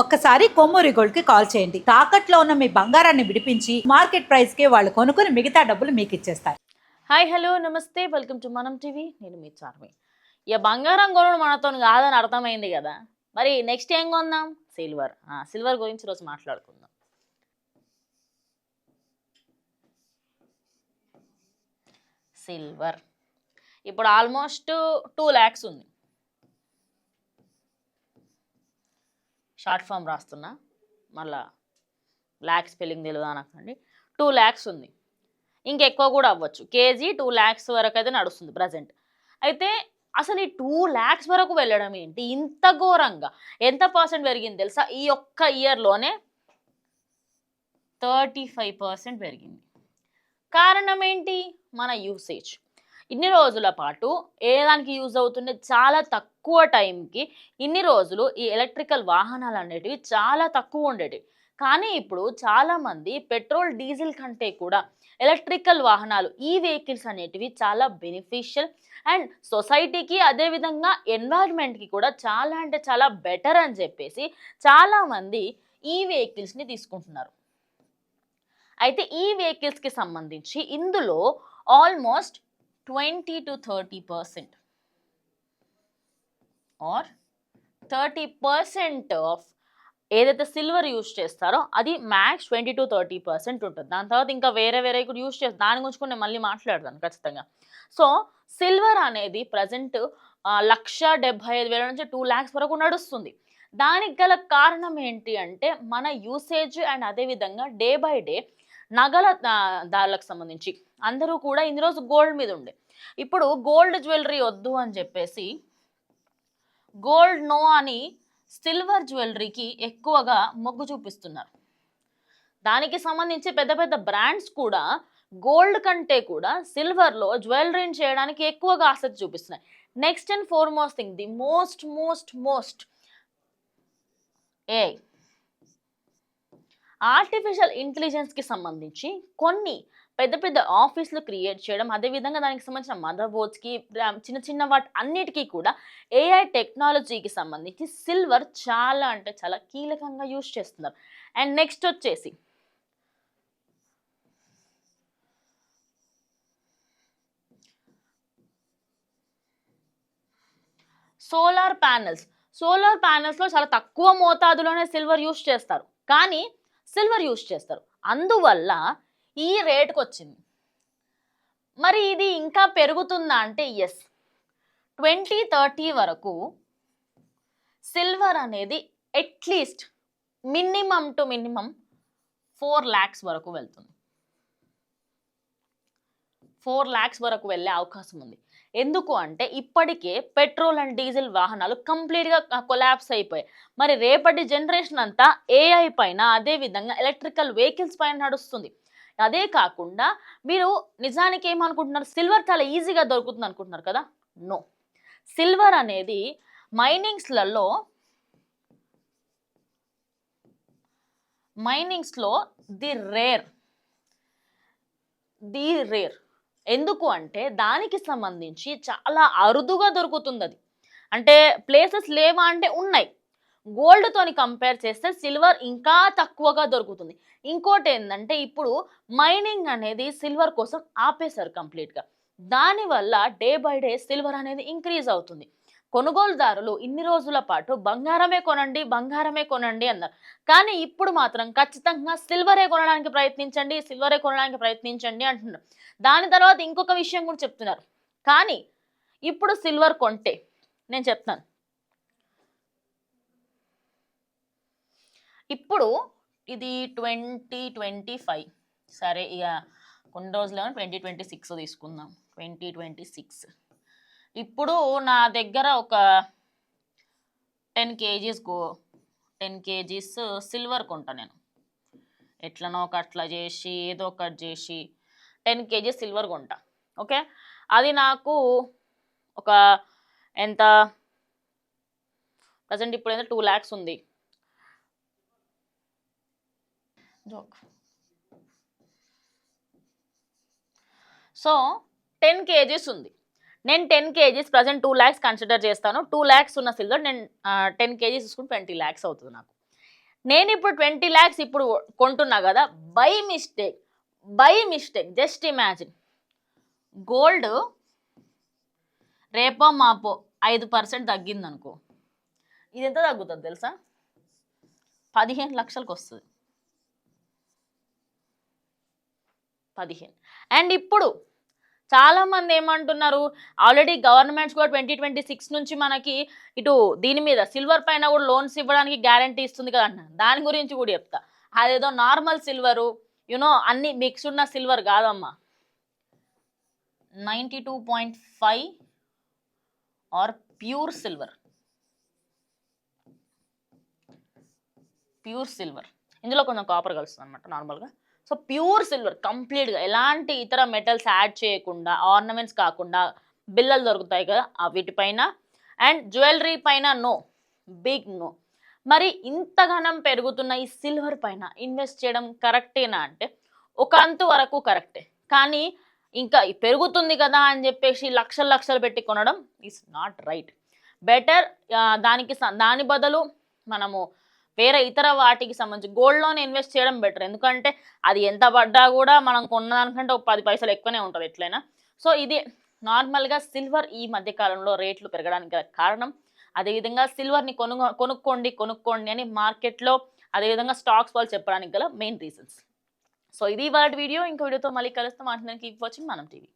ఒక్కసారి కొమ్మూరి గోల్డ్కి కాల్ చేయండి. తాకట్లో ఉన్న మీ బంగారాన్ని విడిపించి మార్కెట్ ప్రైస్కి వాళ్ళు కొనుక్కుని మిగతా డబ్బులు మీకు ఇచ్చేస్తారు హాయ్ హలో నమస్తే వెల్కమ్ టు మనం టీవీ. నేను మీ చార్మి. ఇక బంగారం కొనుడు మనతో కాదని అర్థమైంది కదా. మరి నెక్స్ట్ ఏం కొందాం? సిల్వర్. సిల్వర్ గురించి రోజు మాట్లాడుకుందాం. సిల్వర్. ఇప్పుడు ఆల్మోస్ట్ టూ ల్యాక్స్ ఉంది. షార్ట్ ఫామ్ రాస్తున్నా. మళ్ళా ల్యాక్స్ స్పెల్లింగ్ తెలియదు అనకండి టూ ల్యాక్స్ ఉంది. ఇంకెక్కువ కూడా అవ్వచ్చు. కేజీ టూ ల్యాక్స్ వరకు అయితే నడుస్తుంది ప్రజెంట్. అయితే అసలు ఈ టూ ల్యాక్స్ వరకు వెళ్ళడం ఏంటి? ఇంత ఘోరంగా. ఎంత పర్సెంట్ పెరిగింది తెలుసా? ఈ ఒక్క ఇయర్లోనే థర్టీ ఫైవ్ పర్సెంట్ పెరిగింది. కారణం ఏంటి? మన యూసేజ్. ఇన్ని రోజుల పాటు ఏ దానికి యూజ్ అవుతుండే చాలా తక్కువ టైంకి ఇన్ని రోజులు ఈ ఎలక్ట్రికల్ వాహనాలు అనేటివి చాలా తక్కువ ఉండేటివి. కానీ ఇప్పుడు చాలామంది పెట్రోల్ డీజిల్ కంటే కూడా ఎలక్ట్రికల్ వాహనాలు ఈ వెహికల్స్ అనేటివి చాలా బెనిఫిషియల్ అండ్ సొసైటీకి అదేవిధంగా ఎన్వైర్న్మెంట్కి కూడా చాలా అంటే చాలా బెటర్ అని చెప్పేసి చాలామంది ఈ వెహికల్స్ని తీసుకుంటున్నారు. అయితే ఈ వెహికల్స్కి సంబంధించి ఇందులో almost twenty to thirty percent. Or thirty percent of ఏదైతే సిల్వర్ యూజ్ చేస్తారో అది max twenty to thirty percent ఉంటుంది. దాని తర్వాత ఇంకా వేరే వేరే కూడా యూజ్ చేస్తారు దాని గురించి కూడా నేను మళ్ళీ మాట్లాడతాను ఖచ్చితంగా. సో సిల్వర్ అనేది ప్రజెంట్ లక్ష డెబ్బై ఐదు వేల నుంచి టూ ల్యాక్స్ వరకు నడుస్తుంది. దానికి గల కారణం ఏంటి అంటే మన యూసేజ్ అండ్ అదేవిధంగా డే బై డే నగల దారులకు సంబంధించి. అందరూ కూడా ఇందులో రోజు గోల్డ్ మీద ఉండే. ఇప్పుడు గోల్డ్ జ్యువెలరీ వద్దు అని చెప్పేసి గోల్డ్ నో అని సిల్వర్ జ్యువెలరీకి ఎక్కువగా మొగ్గు చూపిస్తున్నారు. దానికి సంబంధించి పెద్ద పెద్ద బ్రాండ్స్ కూడా గోల్డ్ కంటే కూడా సిల్వర్లో జ్యువెలరీని చేయడానికి ఎక్కువగా ఆసక్తి చూపిస్తున్నాయి. Next and foremost thing the most most most a artificial ఇంటెలిజెన్స్కి సంబంధించి కొన్ని పెద్ద పెద్ద ఆఫీసులు క్రియేట్ చేయడం అదేవిధంగా దానికి సంబంధించిన మదర్ బోర్డ్స్కి చిన్న చిన్న వాటి అన్నిటికీ కూడా ఏఐ టెక్నాలజీకి సంబంధించి సిల్వర్ చాలా అంటే చాలా కీలకంగా యూజ్ చేస్తున్నారు. అండ్ నెక్స్ట్ వచ్చేసి సోలార్ ప్యానెల్స్ సోలార్ ప్యానెల్స్లో చాలా తక్కువ మోతాదులోనే సిల్వర్ యూజ్ చేస్తారు. కానీ సిల్వర్ యూజ్ చేస్తారు. అందువల్ల ఈ రేటుకి వచ్చింది మరి ఇది ఇంకా పెరుగుతుందా అంటే ఎస్ ట్వంటీ థర్టీ వరకు సిల్వర్ అనేది at least minimum to minimum four lakhs వరకు వెళ్తుంది. ఫోర్ ల్యాక్స్ వరకు వెళ్ళే అవకాశం ఉంది. ఎందుకు అంటే ఇప్పటికే పెట్రోల్ అండ్ డీజిల్ వాహనాలు కంప్లీట్గా కొలాప్స్ అయిపోయాయి. మరి రేపటి జనరేషన్ అంతా ఏఐ పైన అదే విధంగా ఎలక్ట్రికల్ వెహికల్స్ పైన నడుస్తుంది. అదే కాకుండా మీరు నిజానికి ఏమనుకుంటున్నారు? సిల్వర్ చాలా ఈజీగా దొరుకుతుంది అనుకుంటున్నారు కదా? నో. సిల్వర్ అనేది మైనింగ్స్లలో మైనింగ్స్లో ది రేర్. The rare. ఎందుకు అంటే దానికి సంబంధించి చాలా అరుదుగా దొరుకుతుంది అది అంటే ప్లేసెస్ లేవా అంటే ఉన్నాయి. గోల్డ్తోని కంపేర్ చేస్తే సిల్వర్ ఇంకా తక్కువగా దొరుకుతుంది. ఇంకోటి ఏంటంటే ఇప్పుడు మైనింగ్ అనేది సిల్వర్ కోసం ఆపేశారు కంప్లీట్గా దానివల్ల డే బై డే సిల్వర్ అనేది ఇంక్రీజ్ అవుతుంది. కొనుగోలుదారులు ఇన్ని రోజుల పాటు బంగారమే కొనండి బంగారమే కొనండి అన్నారు. కానీ ఇప్పుడు మాత్రం ఖచ్చితంగా సిల్వరే కొనడానికి ప్రయత్నించండి సిల్వరే కొనడానికి ప్రయత్నించండి అంటున్నారు. దాని తర్వాత ఇంకొక విషయం కూడా చెప్తున్నారు. కానీ ఇప్పుడు సిల్వర్ కొంటే నేను చెప్తాను ఇప్పుడు ఇది ట్వంటీ ట్వంటీ ఫైవ్. సరే ఇక కొన్ని రోజులు ట్వంటీ ట్వంటీ సిక్స్ తీసుకుందాం. Twenty twenty six. ఇప్పుడు నా దగ్గర ఒక ten kgs go ten kgs silver కొంటా నేను. ఎట్లనో ఒక అట్లా చేసి ఏదో ఒకటి చేసి టెన్ కేజీస్ సిల్వర్ కొంటా. ఓకే? అది నాకు ఒక ఎంత? ప్రజెంట్ ఇప్పుడు ఎంత టూ ల్యాక్స్ ఉంది. సో టెన్ కేజీస్ ఉంది. నేను ten kgs present two lakhs consider చేస్తాను. టూ ల్యాక్స్ ఉన్న సిల్వర్ నేను టెన్ కేజీస్ తీసుకుని ట్వంటీ ల్యాక్స్ అవుతుంది నాకు. నేను ఇప్పుడు ట్వంటీ ల్యాక్స్ ఇప్పుడు కొంటున్నా కదా by mistake by mistake just imagine gold రేపో మాపో ఐదు పర్సెంట్ తగ్గింది అనుకో ఇది ఎంత తగ్గుతుంది తెలుసా? పదిహేను లక్షలకు వస్తుంది. పదిహేను. అండ్ ఇప్పుడు చాలా మంది ఏమంటున్నారు ఆల్రెడీ గవర్నమెంట్స్ కూడా ట్వంటీ ట్వంటీ సిక్స్ నుంచి మనకి ఇటు దీని మీద సిల్వర్ పైన కూడా లోన్స్ ఇవ్వడానికి గ్యారంటీ ఇస్తుంది కదా అన్న. దాని గురించి కూడా చెప్తా. అదేదో నార్మల్ సిల్వరు యునో అన్ని మిక్స్ ఉన్న సిల్వర్ కాదమ్మా. Ninety two point five or pure silver pure silver ఇందులో కొంచెం కాపర్ కలుస్తుంది అనమాట నార్మల్గా సో ప్యూర్ సిల్వర్ కంప్లీట్గా. ఎలాంటి ఇతర మెటల్స్ యాడ్ చేయకుండా ఆర్నమెంట్స్ కాకుండా బిల్లలు దొరుకుతాయి కదా ఆ వీటిపైన. అండ్ జ్యువెలరీ పైన నో బిగ్ నో. మరి ఇంతగానం పెరుగుతున్న ఈ సిల్వర్ పైన ఇన్వెస్ట్ చేయడం కరెక్టేనా అంటే ఒక అంతు వరకు కరెక్టే. కానీ ఇంకా పెరుగుతుంది కదా అని చెప్పేసి లక్షలు లక్షలు పెట్టి కొనడం ఈస్ నాట్ రైట్. బెటర్ దానికి స- దాని బదులు మనము వేరే ఇతర వాటికి సంబంధించి గోల్డ్ లోన్ ఇన్వెస్ట్ చేయడం బెటర్ ఎందుకంటే అది ఎంత పడ్డా కూడా మనం కొన్నదానికంటే ఒక పది పైసలు ఎక్కువనే ఉంటుంది ఎట్లయినా. సో ఇది నార్మల్గా సిల్వర్ ఈ మధ్య కాలంలో రేట్లు పెరగడానికి గల కారణం. అదేవిధంగా సిల్వర్ని కొను కొనుక్కోండి కొనుక్కోండి అని మార్కెట్లో అదేవిధంగా స్టాక్స్ వాళ్ళు చెప్పడానికి గల మెయిన్ రీజన్స్ సో ఇది వాళ్ళ వీడియో. ఇంకో వీడియోతో మళ్ళీ కలుస్తాం. అంటే కీప్ వాచింగ్ మనం టీవీ